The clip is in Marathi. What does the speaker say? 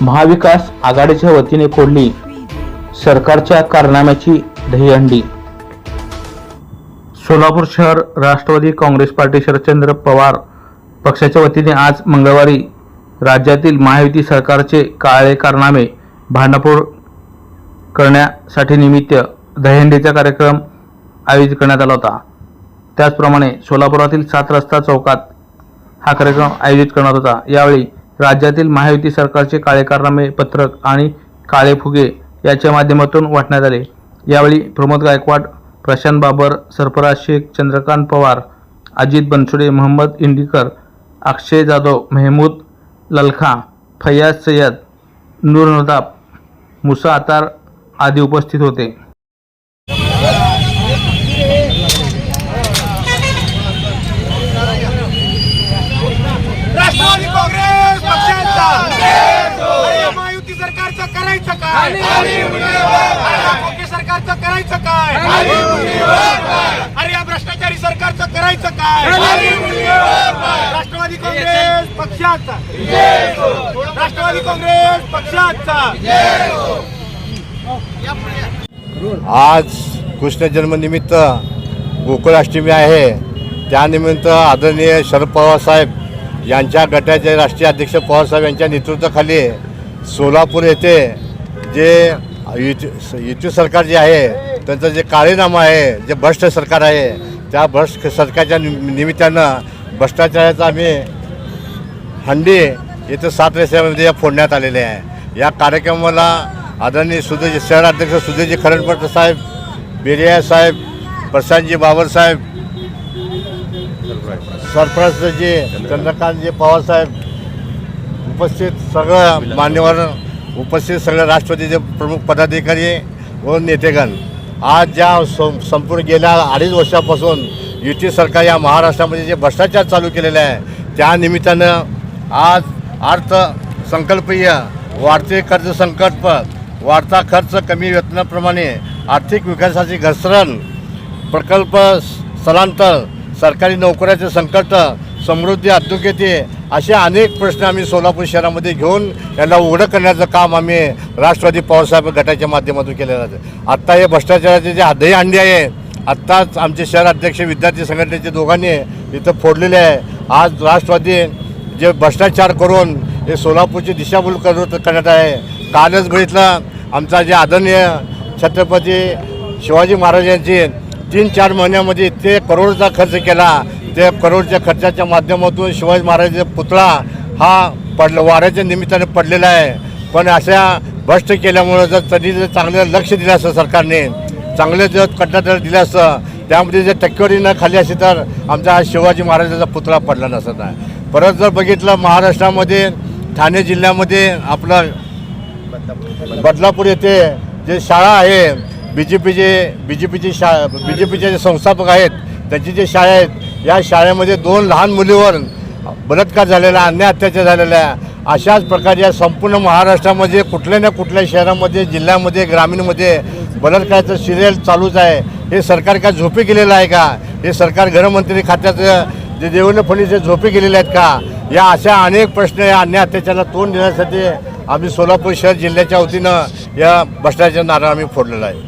महाविकास आघाडीच्या वतीने फोडली सरकारच्या कारनाम्याची दहीहंडी सोलापूर शहर राष्ट्रवादी काँग्रेस पार्टी शरदचंद्र पवार पक्षाच्या वतीने आज मंगळवारी राज्यातील महायुती सरकारचे काळे कारनामे भांडापूर करण्यासाठी निमित्त दहीहंडीचा कार्यक्रम आयोजित करण्यात आला होता. त्याचप्रमाणे सोलापुरातील सात रस्ता चौकात हा कार्यक्रम आयोजित करण्यात होता. यावेळी राज्यातील महायुती सरकारचे काळे कारनामे पत्रक आणि काळे फुगे याच्या माध्यमातून वाटण्यात आले. यावेळी प्रमोद गायकवाड प्रशांत बाबर सरफराज शेख चंद्रकांत पवार अजित बनसोडे मोहम्मद इंडिकर अक्षय जाधव मेहमूद ललखा फैयाज सय्यद नूर नदाब मुसा अतार आदी उपस्थित होते राष्ट्रवादी काँग्रेस पक्षाचा अरे महायुती सरकारचं सरकारचं करायचं काय? अरे या भ्रष्टाचारी सरकारचं करायचं काय? राष्ट्रवादी काँग्रेस पक्षाचा. राष्ट्रवादी काँग्रेस पक्षाचा. आज कृष्ण जन्मनिमित्त गोकुळाष्टमी आहे. त्यानिमित्त आदरणीय शरद पवार साहेब यांच्या गटाचे राष्ट्रीय अध्यक्ष पवारसाहेब यांच्या नेतृत्वाखाली सोलापूर येथे जे युती युती सरकार जे आहे त्यांचं जे काळेनामा आहे जे भ्रष्ट सरकार आहे त्या भ्रष्ट सरकारच्या निमित्तानं भ्रष्टाचाराचा आम्ही हंडी येथे सात रस्त्यामध्ये फोडण्यात आलेले आहे. या कार्यक्रमाला आदरणीय सुधीर शहराध्यक्ष सुधीरजी खरणपट साहेब बेरिया साहेब प्रशांतजी बाबर साहेब चंद्रकांतजी पवार साहेब उपस्थित सगळं मान्यवर उपस्थित सगळे राष्ट्रवादीचे प्रमुख पदाधिकारी व नेतेगण आज ज्या सं संपूर्ण गेल्या अडीच वर्षापासून युती सरकार या महाराष्ट्रामध्ये जे भ्रष्टाचार चालू केलेले आहे त्या निमित्तानं आज अर्थ संकल्पीय वाढते कर्ज संकट वाढता खर्च कमी वेतनाप्रमाणे आर्थिक विकासाची घसरण प्रकल्प स्थलांतर सरकारी नोकऱ्याचे संकट समृद्धी अधोगती असे अनेक प्रश्न आम्ही सोलापूर शहरामध्ये घेऊन याला उघडं करण्याचं काम आम्ही राष्ट्रवादी पवारसाहेब गटाच्या माध्यमातून केलेलं आहे. आत्ता हे भ्रष्टाचाराचे जे आधही अंडी आहे आत्ताच आमचे शहर अध्यक्ष विद्यार्थी संघटनेचे दोघांनी इथं फोडलेले आहे. आज राष्ट्रवादी जे भ्रष्टाचार करून हे सोलापूरची दिशाभूल करत करण्यात आहे. कालच बघितलं आमचा जे आदरणीय छत्रपती शिवाजी महाराजांची तीन चार महिन्यामध्ये इतके करोडचा खर्च केला ते करोडच्या खर्चाच्या माध्यमातून शिवाजी महाराजांचा पुतळा हा पडला वाऱ्याच्या निमित्ताने पडलेला आहे. पण अशा भ्रष्ट केल्यामुळं जर त्यांनी जर चांगलं लक्ष दिलं असतं सरकारने चांगलं जर कट्टादर दिलं असतं त्यामध्ये जर टक्केवारी न खाली असती तर आमचा शिवाजी महाराजांचा पुतळा पडला नसत परत जर बघितलं महाराष्ट्रामध्ये ठाणे जिल्ह्यामध्ये आपलं बदलापूर येथे जे शाळा आहे बी जे पीचे बी जे पीची शा बी जे पीचे जे संस्थापक आहेत त्यांची जे शाळा आहेत या शाळेमध्ये दोन लहान मुलीवर बलात्कार झालेला आहे, अन्याय अत्याचार झालेला आहे. अशाच प्रकारे या संपूर्ण महाराष्ट्रामध्ये कुठल्या ना कुठल्या शहरामध्ये जिल्ह्यामध्ये ग्रामीणमध्ये बलात्काराचं सिरियल चालूच आहे. हे सरकार काय झोपी गेलेलं आहे का? हे सरकार गृहमंत्री खात्याचं जे देवेंद्र फडणवीस झोपी गेलेले आहेत का? या अशा अनेक प्रश्न या अन्याय अत्याचाराला तोंड देण्यासाठी आम्ही सोलापूर शहर जिल्ह्याच्या वतीनं या भ्रष्टाचार नारळ आम्ही फोडलेला आहे.